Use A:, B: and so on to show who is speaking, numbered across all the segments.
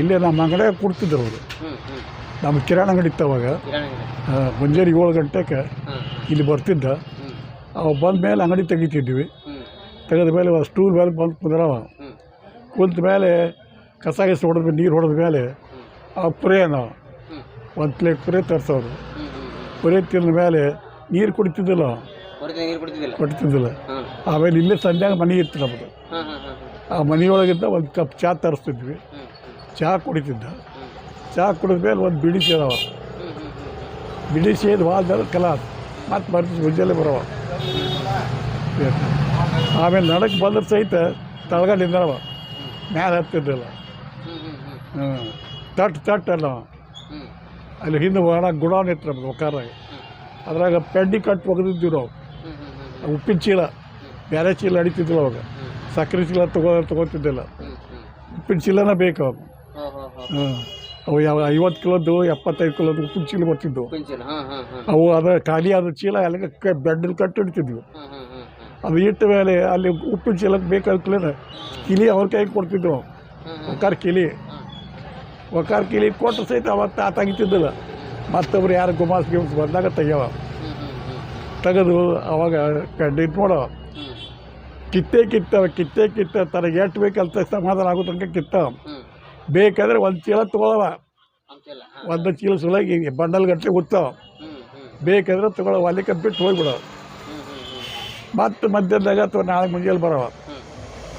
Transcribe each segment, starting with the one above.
A: ಇಲ್ಲೇ ನಮ್ಮ ಅಂಗಡಿ ಕೊಡ್ತಿದ್ರು ಅವರು. ನಮ್ಮ ಕಿರಾಣಿ ಅಂಗಡಿ ಇತ್ತು ಅವಾಗ. ಮುಂಜಾನೆ ಏಳು ಗಂಟೆಗೆ ಇಲ್ಲಿ ಬರ್ತಿದ್ದ. ಅವ ಬಂದ ಮೇಲೆ ಅಂಗಡಿ ತೆಗಿತಿದ್ವಿ. ತೆಗೆದ ಮೇಲೆ ಸ್ಟೂಲ್ ಮೇಲೆ ಬಂದು ಕುಂದ್ರವ. ಕುಂತ ಮೇಲೆ ಕಸ ಗಿಸ ಹೊಡೆದ ನೀರು ಹೊಡೆದ ಮೇಲೆ ಆ ಪುರೇ ನಾವು ಒಂದು ಪ್ಲೇಟ್ ಪುರೇ ತರಿಸೋರು ಪುರೇ ತಿಂದ ಮೇಲೆ ನೀರು ಕುಡಿತಿದ್ದಿಲ್ಲ.
B: ಕುಡಿತಿದ್ದಿಲ್ಲ.
A: ಆಮೇಲೆ ಇಲ್ಲೇ ಸಂಧ್ಯಾಗ ಮನೆ ಇತ್ತು ನಮ್ಮದು ಆ ಮನೆಯೊಳಗಿಂದ ಒಂದು ಕಪ್ ಚಹಾ ತರಿಸ್ತಿದ್ವಿ. ಚಹಾ ಕುಡಿತಿದ್ದ. ಚಹಾ ಕುಡಿದ ಮೇಲೆ ಒಂದು ಬಿಡಿ ಸೇದವ ಬಿಡಿ ಸೇದು ವಾದ ಕಲ ಮತ್ತೆ ಬರ್ತಿ ಮುಂಜಾನೆ ಬರವ ಆಮೇಲೆ ನಡಕ್ಕೆ ಬಂದ್ರೆ ಸಹಿತ ತಳಗಡಿಂದವ ಮ್ಯಾಲೆ ಹತ್ತಿದ್ದಿಲ್ಲ.
B: ಹ್ಞೂ
A: ತಟ್ ತಟ್ ಅಲ್ಲ ಅಲ್ಲಿ ಹಿಂದೆ ಒಣ ಗುಡಾನ್ ಇತ್ತು ನಮ್ಗೆ ಒಕ್ಕಾರಾಗ. ಅದ್ರಾಗ ಪೆಂಡಿ ಕಟ್ಟು ಒಗೆದಿದ್ದೀವಿ ನಾವು. ಉಪ್ಪಿನ ಚೀಲ. ಬೇರೆ ಚೀಲ ಅಡಿತಿದ್ದಿಲ್ಲ ಅವಾಗ. ಸಕ್ಕರೆ ಚೀಲ ತಗೋ ತಗೋತಿದ್ದಿಲ್ಲ. ಉಪ್ಪಿನ ಚೀಲನ ಬೇಕು ಅವು
B: ಹೋ
A: ಅವು ಯಾವ ಐವತ್ತು ಕಿಲೋದು ಎಪ್ಪತ್ತೈದು ಕಿಲೋದು ಉಪ್ಪಿನ ಚೀಲ
B: ಬರ್ತಿದ್ದವು
A: ಅವು ಅದ ಖಾಲಿ ಆದ ಚೀಲ ಅಲ್ಲಿಗೆ ಕ ಬೆಡ್ಡಲ್ಲಿ
B: ಕಟ್ಟಿಡ್ತಿದ್ವಿ.
A: ಅದು ಇಟ್ಟ ಮೇಲೆ ಅಲ್ಲಿ ಉಪ್ಪಿನ ಚೀಲಕ್ಕೆ ಬೇಕಾಗ್ಲೇ ಕಿಲಿ ಅವ್ರ ಕೈಗೆ ಕೊಡ್ತಿದ್ವು ಒಕ್ಕಾರ ಕಿಲಿ. ಒಕ್ಕಾರ ಕಿಲಿ ಕೊಟ್ಟು ಸಹಿತ ಅವತ್ತು ಆ ತೆಗಿತಿದ್ದಿಲ್ಲ. ಮತ್ತೊಬ್ರು ಯಾರು ಗುಮಾಸ್ ಗಿಮ್ಸ್ ಬಂದಾಗ ತೆಗ್ಯವ. ತೆಗೆದು ಅವಾಗ ಮಾಡೋ
B: ಹ್ಞೂ
A: ಕಿತ್ತೇ ಕಿತ್ತವ ಕಿತ್ತೇ ಕಿತ್ತ ತನಗೆ ಎಷ್ಟು ಅಂತ ಸಮಾಧಾನ ಆಗೋ ತನಕ ಕಿತ್ತವ
B: ಹ್ಞೂ
A: ಬೇಕಾದ್ರೆ ಒಂದು ಚೀಲ ತೊಗೊಳವ. ಒಂದು ಚೀಲ ಸುಲಾಗಿ ಬಂಡಲ್ ಗಟ್ಟಲೆ
B: ಉತ್ತಾವ
A: ಬೇಕಾದ್ರೆ ತಗೊಳ್ಳೋ ಅಲ್ಲಿ ಬಿಟ್ಟು ಹೋಗ್ಬಿಡೋ. ಮತ್ತು ಮಧ್ಯದಾಗ ಅಥವಾ ನಾಳೆ ಮುಂಜಾನೆ ಬರವ.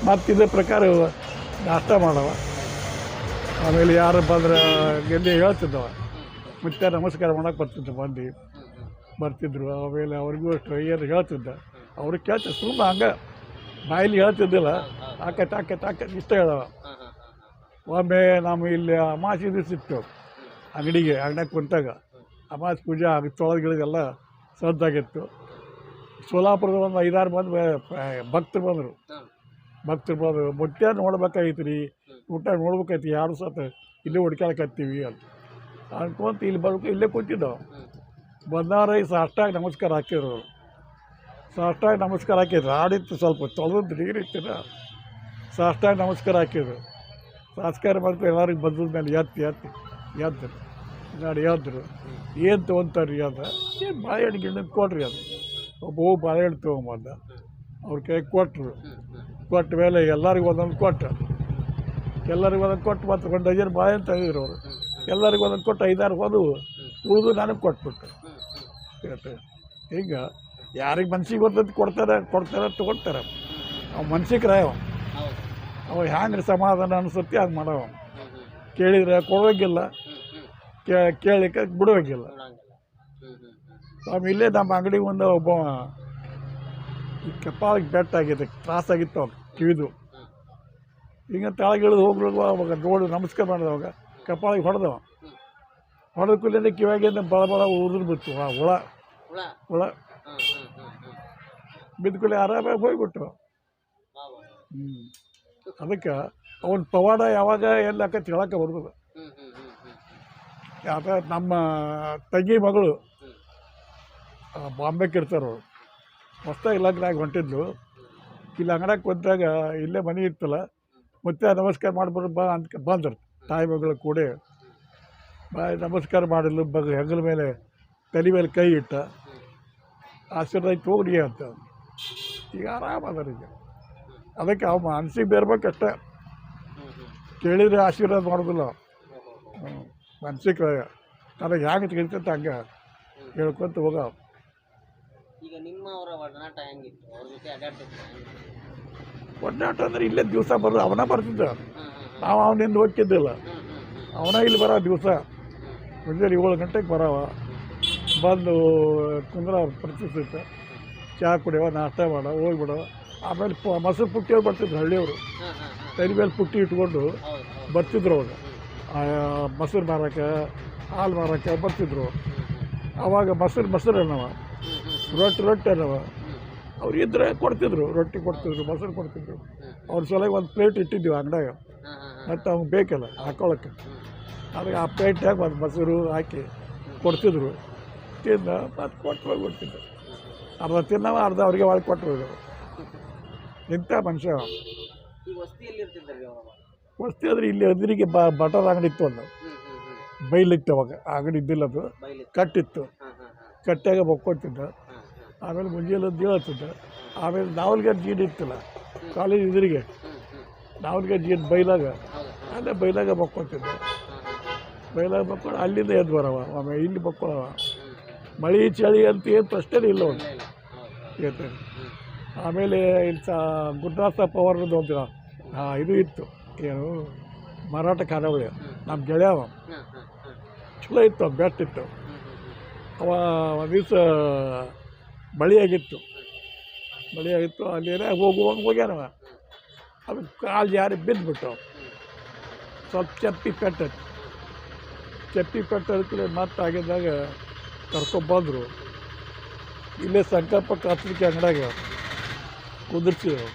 A: ಮತ್ತೆ ಇದೇ ಪ್ರಕಾರ ನಾಷ್ಟ ಮಾಡವ. ಆಮೇಲೆ ಯಾರು ಬಂದ್ರೆ ಎಲ್ಲಿ ಹೇಳ್ತಿದ್ದವ. ಮತ್ತೆ ನಮಸ್ಕಾರ ಮಾಡಕ್ಕೆ ಬರ್ತಿದ್ದ ಬಂದು ಬರ್ತಿದ್ರು ಆಮೇಲೆ ಅವ್ರಿಗೂ ಅಷ್ಟು ಏನು ಹೇಳ್ತಿದ್ದ. ಅವ್ರಿಗೆ ಕೇಳ್ತಾರೆ ಸುಮ್ಮನೆ ಹಂಗೆ. ಬಾಯಲ್ಲಿ ಹೇಳ್ತಿದ್ದಿಲ್ಲ. ಆ ಆಕತ್ ಆಕತ್ ಇಷ್ಟ ಹೇಳವ
B: ಹಾಂ ಹಾಂ ಹಾಂ
A: ಒಮ್ಮೆ ನಮ್ಮ ಇಲ್ಲಿ ಅಮಾಸಿ ಇತ್ತು. ಅಂಗಡಿಗೆ, ಅಂಗಡಿಯಾಗ ಕುಂತಾಗ. ಅಮಾಸಿ ಪೂಜೆ ಆಗ ತೊಳೆದಗಳಿಗೆಲ್ಲ ಸದ್ದಾಗಿತ್ತು ಸೋಲಾಪುರದ ಒಂದು ಐದಾರು ಮಂದಿ ಭಕ್ತರು ಬಂದರು. ಭಕ್ತರು ಬಂದರು. ಮೊಟ್ಟೆ ನೋಡ್ಬೇಕಾಗಿತ್ತು ರೀ ಊಟ ನೋಡ್ಬೇಕಾಯ್ತು ಯಾರು ಸತ ಇಲ್ಲೇ ಹುಡ್ಕಾಳಕತ್ತೀವಿ ಅಂತ. ಅನ್ಕೊಂತ ಇಲ್ಲಿ ಬರ್ಬೇಕು ಇಲ್ಲೇ ಕೂತಿದ್ದವು. ಬಂದಾರ, ಈ ಸಾಷ್ಟಾಗಿ ನಮಸ್ಕಾರ ಹಾಕಿದ್ರು ಅವರು ಸಾಷ್ಟಾಗಿ ನಮಸ್ಕಾರ ಹಾಕಿದ್ರು. ಆಡಿತ್ತು ಸ್ವಲ್ಪ, ತೊಳೆದು ನೀರು ಇತ್ತಿನ ಸಾಷ್ಟಾಗಿ ನಮಸ್ಕಾರ ಹಾಕಿದ್ರು. ಸಾಸ್ಕಾರ ಮಾಡ್ತಾರೆ ಎಲ್ಲರಿಗೆ ಬಂದದ ಮೇಲೆ ಎತ್ತಿ ಎತ್ತಿ, ಎದ್ರು. ನಾಡು ಎದ್ರು. ಏನು ತೊಗೊಂತಾರ್ರಿ ಅದ? ಏನು ಬಾಳೆಹಣ್ಣು ಗಿಣ್ಣು ಕೊಟ್ರಿ ಅದು. ಒಬ್ಬ ಬಾಳೆಹಣ್ಣು ತೊಗೊಂಬಂದ. ಅವ್ರ ಕೈ ಕೊಟ್ಟರು ಕೊಟ್ಟ ಮೇಲೆ ಎಲ್ಲರಿಗೂ ಒಂದೊಂದು ಕೊಟ್ಟು. ಎಲ್ಲರಿಗೂ ಒಂದೊಂದು ಕೊಟ್ಟು, ಮತ್ತು ಒಂದು ಡಜನ್ ಬಾಳೆಹಣ್ಣು ತಂದಿದ್ರು ಅವರು. ಎಲ್ಲರಿಗೂ ಒಂದೊಂದು ಕೊಟ್ಟು, ಐದಾರು ಹೋದವು. ಉಳಿದು ನನಗೆ ಕೊಟ್ಬಿಟ್ಟು ಹಿಂಗೆ ಯಾರಿಗೆ ಮನ್ಸಿಗೆ ಬರ್ತದೆ ಕೊಡ್ತಾರೆ ಕೊಡ್ತಾರೆ ತೊಗೊಳ್ತಾರೆ. ಅವು ಮನ್ಸಿಗೆ ರಾಯವ
B: ಹೌದು
A: ಅವ ಹ್ಯಾಂಗೆ ಸಮಾಧಾನ ಅನಿಸುತ್ತೆ ಹಂಗೆ ಮಾಡವ ಕೇಳಿದ್ರೆ ಕೊಡೋಗಿಲ್ಲ ಕೇಳಿಕ್ಕೆ ಬಿಡೋಗಿಲ್ಲ. ಸ್ವಾಮಿ ಇಲ್ಲೇ ನಮ್ಮ ಅಂಗಡಿಗೆ ಒಂದು ಒಬ್ಬ ಈ ಕಪಾಳಿಗೆ ಬೆಟ್ಟ ಆಗಿದೆ ತ್ರಾಸಾಗಿತ್ತು ಅವಾಗ ಕಿವಿದು.
B: ಈಗ
A: ಹಿಂಗೆ ತೆಳಗಿಳಿದು ಹೋಗ್ಲಿಲ್ವ ಅವಾಗ ನೋಡಿ ನಮಸ್ಕಾರ ಮಾಡಿದವಾಗ ಕಪಾಳಿಗೆ ಹೊಡೆದವ. ಹೊಡೆದ ಕೂಲಿಂದ ಕಿವಿಯಾಗಿಂದ ಬಳ ಬಳ ಉರಿದು ಬಿತ್ತು ಹುಳ.
B: ಹುಳ.
A: ಬಿದ್ದ ಕೂಡಲೇ ಆರಾಮಾಗಿ
B: ಹೋಗ್ಬಿಟ್ರು.
A: ಹ್ಞೂ ಅದಕ್ಕೆ ಅವನ ಪವಾಡ ಯಾವಾಗ ಎಲ್ಲಿ ತಿಳಕ ಹೇಳಕ್ಕೆ ಬರ್ತದೆ ಯಾಕ ನಮ್ಮ ತಂಗಿ ಮಗಳು
B: ಬಾಂಬೆ
A: ಬಾಂಬೆಗೆ ಇರ್ತಾರ ಅವರು. ಹೊಸ್ದಾಗಿ ಲಗ್ನಾಗಿ ಹೊಂಟಿದ್ಲು. ಇಲ್ಲಿ ಅಂಗಡಕ್ಕೆ ಬಂದಾಗ ಇಲ್ಲೇ ಮನೆ ಇತ್ತಲ್ಲ ಮತ್ತೆ ನಮಸ್ಕಾರ ಮಾಡ್ಬಾರ ಬಾ ಅಂತ ಬಂದರು. ತಾಯಿ ಮಗಳ ಕೂಡ. ಬಾ ನಮಸ್ಕಾರ ಮಾಡಿದ್ಲು ಬಗ್ ಹೆಗಲ ಮೇಲೆ ತಲೆ ಮೇಲೆ ಕೈ ಇಟ್ಟ. ಆಶೀರ್ವಾದ ಹೋಗ್ರಿ ಅಂತ. ಈಗ ಆರಾಮ ಅದಾರ ಈಗ. ಅದಕ್ಕೆ ಅವ ಮನ್ಸಿಗೆ ಬೇರ್ಬೇಕಷ್ಟೇ ಕೇಳಿದರೆ ಆಶೀರ್ವಾದ ಮಾಡೋದಿಲ್ಲ ಮನ್ಸಿಗೆ ನನಗೆ ಹ್ಯಾಂಗೆ ತಿಳಿತೈತೆ ಹಂಗೆ ಹೇಳ್ಕೊತ ಹೋಗ
B: ಈಗ ನಿಮ್ಮ ಅವರ ಒಡನಾಟ ಹೆಂಗಿತ್ತು? ಅವ್ರ ಜೊತೆ ಅಡ್ಡಾಡ್ತಿತ್ತು
A: ಒಡನಾಟ ಅಂದ್ರೆ ಇಲ್ಲೇ ದಿವಸ ಬರೋದು ಅವನ ಬರ್ತಿದ್ದ. ನಾವು ಅವನಿಂದ ಹೋಗ್ತಿದ್ದಿಲ್ಲ. ಅವನ ಇಲ್ಲಿ ಬರೋ ದಿವಸ. ಮುಂಜಾನೆ ಏಳು ಗಂಟೆಗೆ ಬರವ. ಬಂದು ಕುಂದ್ರ ಬರ್ತಿರ್ತೈತೆ ಚಹಾ ಕುಡಿಯೋ ನಾಷ್ಟ ಮಾಡ ಹೋಗ್ಬಿಡೋ. ಆಮೇಲೆ ಪ ಮೊಸರು ಪುಟ್ಟಿಯವ್ರು ಬರ್ತಿದ್ರು ಹಳ್ಳಿಯವರು. ತಲೆ ಮೇಲೆ ಪುಟ್ಟಿ ಇಟ್ಕೊಂಡು ಬರ್ತಿದ್ರು ಅವಾಗ ಮೊಸರು ಮಾರಕ್ಕೆ ಹಾಲು ಮಾರಕ್ಕೆ ಬರ್ತಿದ್ರು. ಅವಾಗ ಮೊಸರು ಮೊಸರು ಅನ್ನವ ರೊಟ್ಟಿ ರೊಟ್ಟಿ ಅನ್ನವ ಅವ್ರು ಇದ್ರೆ ಕೊಡ್ತಿದ್ರು ರೊಟ್ಟಿ ಕೊಡ್ತಿದ್ರು ಮೊಸರು ಕೊಡ್ತಿದ್ರು. ಅವ್ರ ಸಲುವಾಗಿ ಒಂದು ಪ್ಲೇಟ್ ಇಟ್ಟಿದ್ದೀವಿ ಅಂಗಡಿಯಾಗ. ಮತ್ತು ಅವ್ನು ಬೇಕಲ್ಲ ಹಾಕೊಳಕ್ಕೆ. ಅದಕ್ಕೆ ಆ ಪ್ಲೇಟ್ನಾಗ ಒಂದು ಮೊಸರು ಹಾಕಿ ಕೊಡ್ತಿದ್ರು. ತಿಂದ ಮತ್ತು ಕೊಟ್ಟು ಹೋಗ್ಬಿಡ್ತಿದ್ರು. ಅರ್ಧ ತಿನ್ನವ ಅರ್ಧ ಅವರಿಗೆ ಒಳಗೆ ಕೊಟ್ಟರು ಇದು ಇಂಥ ಮನುಷ್ಯ. ವಸ್ತಿ ಆದರೆ ಇಲ್ಲಿ ಎದುರಿಗೆ ಬ ಬಟರ್ ಅಂಗಡಿ ಇತ್ತು ಒಂದು. ಬೈಲಿತ್ತು ಅವಾಗ. ಅಂಗಡಿ ಇದ್ದಿಲ್ಲ ಅದು. ಕಟ್ಟಿತ್ತು. ಕಟ್ಟಾಗ
B: ಹಾ
A: ಆಮೇಲೆ ಮುಂಜಾನೆ ಹೇಳ್ತಿದ್ದ ಆಮೇಲೆ ನಾವಲ್ಗೆ ಜೀಡ್ ಇತ್ತಲ್ಲ? ಕಾಲೇಜ್ ಎದುರಿಗೆ. ನಾವಲ್ಗೆ ಜೀಡ್ ಬೈಲಾಗ? ಅಲ್ಲೇ ಬೈಲಾಗ ಬಕ್ಕೊತಿದ್ದ ಬೈಲಾಗ ಬಕ್ಕೊಂಡು ಅಲ್ಲಿಂದ ಎದ್ದು ಬರವ. ಆಮೇಲೆ ಇಲ್ಲಿ ಬಕ್ಕೊಳವ. ಮಳೆ ಚಳಿ ಅಂತ ಏನು ಪ್ರಶ್ನೆ ಇಲ್ಲ ಅವ್ನು
B: ಹ್ಮ್
A: ಆಮೇಲೆ ಇಲ್ಲಿ ಸಹ ಪವರ್ ಆ, ಇದು ಇತ್ತು. ಏನು? ಮರಾಠ ಕಾರಾವಳಿ ನಮ್ಮ ಗೆಳೆಯವ. ಚಲೋ ಇತ್ತು ಬೆಸ್ಟ್ ಇತ್ತು. ಅವ ಒಂದು ದಿವಸ ಬಳಿಯಾಗಿತ್ತು ಬಳಿಯಾಗಿತ್ತು ಅಲ್ಲೇನೇ ಹೋಗುವಾಗ ಹೋಗ್ಯಾನವ. ಅದು ಕಾಲು ಜಾರಿ ಬಿದ್ದುಬಿಟ್ಟು ಸ್ವಲ್ಪ ಚಪ್ಪಿ ಪೆಟ್ಟತ್ತು ಚಪ್ಪಿ ಪೆಟ್ಟದಕ್ಕೆ ಮತ್ತೆ ಆಗಿದ್ದಾಗ ಕರ್ಕೊಂಬಂದರು. ಇಲ್ಲೇ ಸಂಕಲ್ಪ ಕಾಸ್ಲಿಕ್ಕೆ ಅಂಗಡಿಯಾಗ ಕುದುರ್ಸಿದ್ರು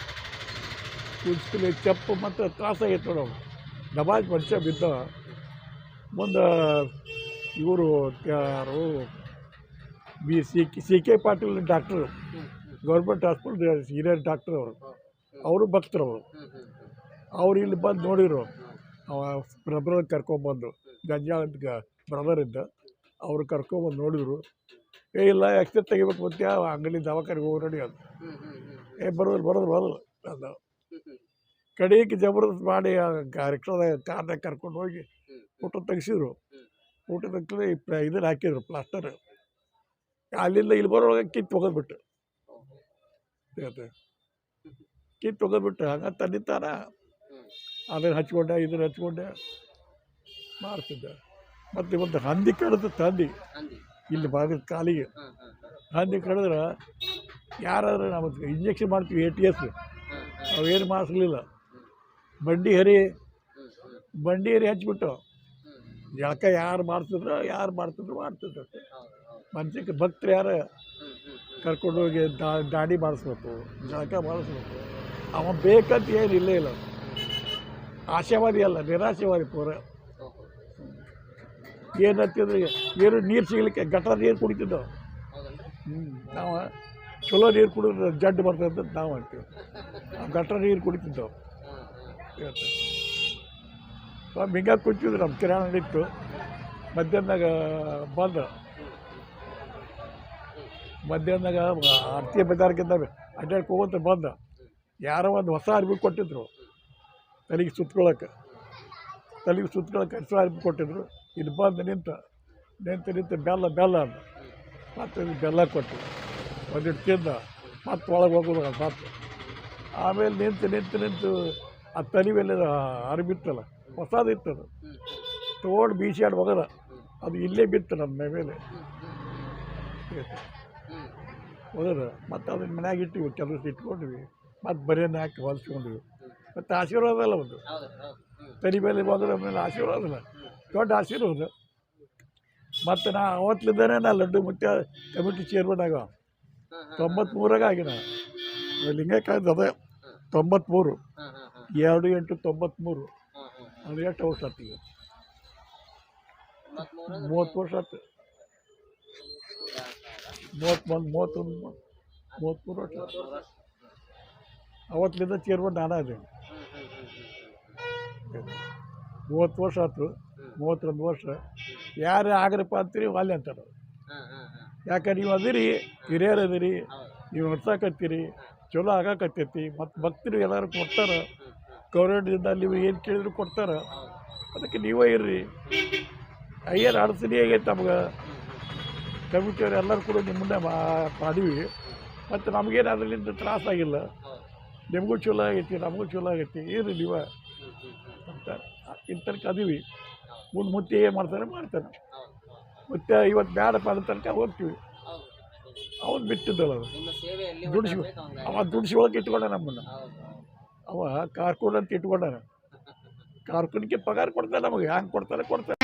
A: ಕುದಿಸ್ಲಿ ಚಪ್ಪು ಮತ್ತು ತ್ರಾಸಾಗಿತ್ತು ನೋಡು. ಡಬಾಜ್ ಮನುಷ್ಯ ಬಿದ್ದ ಮುಂದೆ ಇವರು ಯಾರು? B C K C K Patil doctor. Government hospital senior doctor ಅವರು. ಅವರು ಭಕ್ತರು ಅವರು ಅವ್ರು ಇಲ್ಲಿ ಬಂದು ನೋಡಿದ್ರು. ಬ್ರದರ್ ಕರ್ಕೊಂಬಂದು. ಗಂಜಾಳ ಬ್ರದರ್ ಇದ್ದ. ಅವರು ಕರ್ಕೊಂಬಂದು ನೋಡಿದ್ರು. ಏ ಇಲ್ಲ ಎಕ್ಸ್ರೇ ತೆಗಿಬೇಕು ಮತ್ತೆ ಅಂಗಡಿ ದವಾಖಾನೆಗೆ ಹೋಗಿ ನೋಡಿ
B: ಹ್ಮ್
A: ಏ ಬರೋದು ಬರೋದು ಬರೋದು ಅಂದ ಕಡೆಗೆ ಜಬರ್ದಸ್ತ್ ಮಾಡಿ ಆ ರಿಕ್ಷಾದ ಕಾರ್ನಾಗ ಕರ್ಕೊಂಡು ಹೋಗಿ ಊಟ ತೆಗ್ಸಿದ್ರು. ಊಟ ತೆಗ್ಸಿದ್ರೆ ಇದನ್ನು ಹಾಕಿದ್ರು ಪ್ಲಾಸ್ಟರ್ ಅಲ್ಲಿಂದ ಇಲ್ಲಿ ಬರೋವಾಗ ಕಿತ್ತು ಹೋಗೋದ್ಬಿಟ್ಟು. ಕಿತ್ತು ಹೋಗೋದ್ಬಿಟ್ಟು ಹಂಗ ತಂದಿತ್ತಾರ ಅದನ್ನು ಹಚ್ಕೊಂಡೆ ಇದನ್ನು ಹಚ್ಕೊಂಡೆ ಮಾಡ್ತಿದ್ದೆ. ಮತ್ತು ಒಂದು ಹಂದಿ ಕಡಿದು ತಂದು.
B: ಅಂದಿ
A: ಇಲ್ಲಿ ಭಾಗದ ಕಾಲಿಗೆ. ಹಂದಿ ಕಡಿದ್ರೆ ಯಾರಾದ್ರೂ ನಮಗೆ ಇಂಜೆಕ್ಷನ್ ಮಾಡ್ತೀವಿ ಎ ಟಿ ಎಸ್ ಅವೇನು ಮಾಡಿಸ್ಲಿಲ್ಲ. ಬಂಡಿ ಹರಿ ಬಂಡಿ ಹರಿ ಹಚ್ಬಿಟ್ಟು ಜಳಕ ಯಾರು ಮಾಡ್ತಿದ್ರು ಯಾರು ಮಾಡ್ತಿದ್ರು ಮಾಡ್ತಿದ್ರು ಮನುಷ್ಯಕ್ಕೆ ಭಕ್ತರು ಯಾರು
B: ಹ್ಮ್ ಹ್ಮ್ ಹ್ಮ್
A: ಕರ್ಕೊಂಡು ಹೋಗಿ ದಾ- ದಾಡಿ ಮಾಡಿಸ್ಬೇಕು ಜಳಕ ಮಾಡಿಸ್ಬೇಕು. ಅವ ಬೇಕಂತ ಏನು ಇಲ್ಲೇ ಇಲ್ಲ. ಆಶಾವಾದಿ ಅಲ್ಲ ನಿರಾಶೆವಾದಿ ಪೂರ.
B: ಓಹೋ
A: ಏನಂತಿದ್ರೆ ಏನು ನೀರು ಸಿಗಲಿಕ್ಕೆ ಗಟ್ಟರ ನೀರು ಕುಡಿತಿದ್ದೋ?
B: ಹೌದಲ್ರಿ
A: ಹ್ಞೂ ನಾವು ಚಲೋ ನೀರು ಕುಡಿದ್ರೆ ಜಡ್ಡು ಬರ್ತದೆ ಅಂತ ನಾವು ಅಂತೀವಿ. ಆ ಗಟರ ನೀರು ಕುಡಿತಿದ್ದವು ಮಿಂಗ ಹಿಂಗೆ ಕುಂತಿದ್ರು ನಮ್ಮ ಕಿರಾಣ ಇತ್ತು ಮಧ್ಯಾಹ್ನದಾಗ ಬಂದ ಮಧ್ಯಾಹ್ನದಾಗ ಆರ್ತಿ ಬಜಾರ್ಗಿಂದ ಅಡ್ಡಾಡ್ಕೊ ಹೋಗಂತ ಬಂದ ಯಾರೋ ಒಂದು ಹೊಸ ಅರ್ಬಿ ಕೊಟ್ಟಿದ್ರು. ತಲೆಗೆ ಸುತ್ಕೊಳ್ಳೋಕೆ ತಲೆಗೆ ಸುತ್ತಕೊಳಕ್ಕೆ ಹೊಸ ಅರ್ಬಿ ಕೊಟ್ಟಿದ್ರು. ಇಲ್ಲಿ ಬಂದು ನಿಂತು ನಿಂತು ನಿಂತು ಬೆಲ್ಲ ಬೆಲ್ಲ ಅಂದ. ಮತ್ತೆ ಬೆಲ್ಲ ಕೊಟ್ಟು ಒಂದಿಟ್ಟು ತಿಂದ ಮತ್ತೆ ಒಳಗೆ ಹೋಗೋದು ಮತ್ತೆ ಆಮೇಲೆ ನಿಂತು ನಿಂತು ನಿಂತು ಆ ತಲೆ ಮೇಲೆ ಅರಿಬಿತ್ತಲ್ಲ ಹೊಸದು ಇತ್ತದು. ತೋಡ್ ಬೀಸಾಡಿ ಹೋಗದ. ಅದು ಇಲ್ಲೇ ಬಿತ್ತು ನಮ್ಮ ಮೇಲೆ. ಹೋಗದ. ಮತ್ತು ಅದನ್ನ ಮನ್ಯಾಗ ಇಟ್ಟಿವಿ ಕೆಲಸ ಇಟ್ಕೊಂಡ್ವಿ. ಮತ್ತು ಬರೆಯನ್ನು ಹಾಕಿ ಹೊಲಿಸ್ಕೊಂಡ್ವಿ. ಮತ್ತು ಆಶೀರ್ವಾದ ಅಲ್ಲ ಒಂದು. ತಲೆ ಮೇಲೆ ಹೋದ್ರೆ ಆಮೇಲೆ ಆಶೀರ್ವಾದ ಅಲ್ಲ. ದೊಡ್ಡ ಆಶೀರ್ವಾದ ಮತ್ತು ನಾ ಅವತ್ತಿಂದನೇ ನಾ ಲಡ್ಡು ಮುತ್ಯ ಕಮಿಟಿ ಚೇರ್ಮನ್ ಆಗ. ತೊಂಬತ್ತ್ಮೂರಾಗ ಆಗಿನ. ಲಿಂಗಕ್ಕಾಯ್ದು ಅದೇ.
B: ಹಾ
A: ಎರಡು ಎಂಟು
B: ಹಾ
A: ಅದು ಎಷ್ಟು ವರ್ಷ ಆತು ಈಗ? ಮೂವತ್ತು ವರ್ಷ ಆತು. ಮೂವತ್ತೊಂದು ಮೂವತ್ತೊಂದು ಮೂವತ್ತ್ಮೂರು ವರ್ಷ ಅವತ್ತಿಂದ ಚೇರ್ಮನ್ ನಾನು ಅದೇ. ಮೂವತ್ತು ವರ್ಷ ಆಯ್ತು ಮೂವತ್ತೊಂದು ವರ್ಷ. ಯಾರು ಆಗ್ರಪ್ಪ ಅಂತೀರಿ ವಾಲ್ಯ ಅಂತಾರೆ ಯಾಕೆ ನೀವು ಅದಿರಿ ಹಿರಿಯರು ಅದಿರಿ ನೀವು ನಡ್ಸಾಕತ್ತೀರಿ ಚಲೋ ಆಗಾಕತ್ತೈತಿ ಮತ್ತು ಭಕ್ತರು ಎಲ್ಲರೂ ಕೊಡ್ತಾರೆ. ಗೌರ್ಮೆಂಟ್ದಿಂದ ನೀವು ಏನು ಕೇಳಿದ್ರು ಕೊಡ್ತಾರೆ. ಅದಕ್ಕೆ ನೀವೇ ಇರ್ರಿ. ಅಯ್ಯರ್ ಅಡಚಣೆ ಆಗೈತೆ ನಮ್ಗೆ. ಕಮಿಟಿಯವ್ರು ಎಲ್ಲರೂ ಕೂಡ ನಿಮ್ಮ ಮುಂದೆ ಮಾಡೀವಿ. ಮತ್ತು ನಮಗೇನು ಅದರಿಂದ ತ್ರಾಸಾಗಿಲ್ಲ ನಿಮಗೂ ಚಲೋ ಆಗೈತಿ ನಮಗೂ ಚಲೋ ಆಗೈತಿ. ಇರ್ರಿ ನೀವು. ಅಂತ ಇಂಥ ಅದೀವಿ. ಮುಂದೆ ಮುತ್ತಿ ಏನು ಮಾಡ್ತಾರೆ. ಮಾಡ್ತಾನೆ ಮತ್ತೆ ಇವತ್ತು ಬೇಡಪ್ಪ ಅನ್ನೋ ತನಕ ಹೋಗ್ತೀವಿ. ಅವನು ಬಿಟ್ಟಿದ್ದಲ್ಲ ದುಡಿಸಿ ಅವ ದುಡಿಸಿ ಒಳಗೆ ಇಟ್ಕೊಂಡ ನಮ್ಮನ್ನು. ಅವ ಕಾರ್ಕೂನ್ ಅಂತ ಇಟ್ಕೊಂಡಾನ. ಕಾರ್ಕೂನ್ಗೆ ಪಗಾರ ಕೊಡ್ತಾನೆ ನಮಗೆ. ಹ್ಯಾಂಗೆ ಕೊಡ್ತಾರೆ ಕೊಡ್ತಾರೆ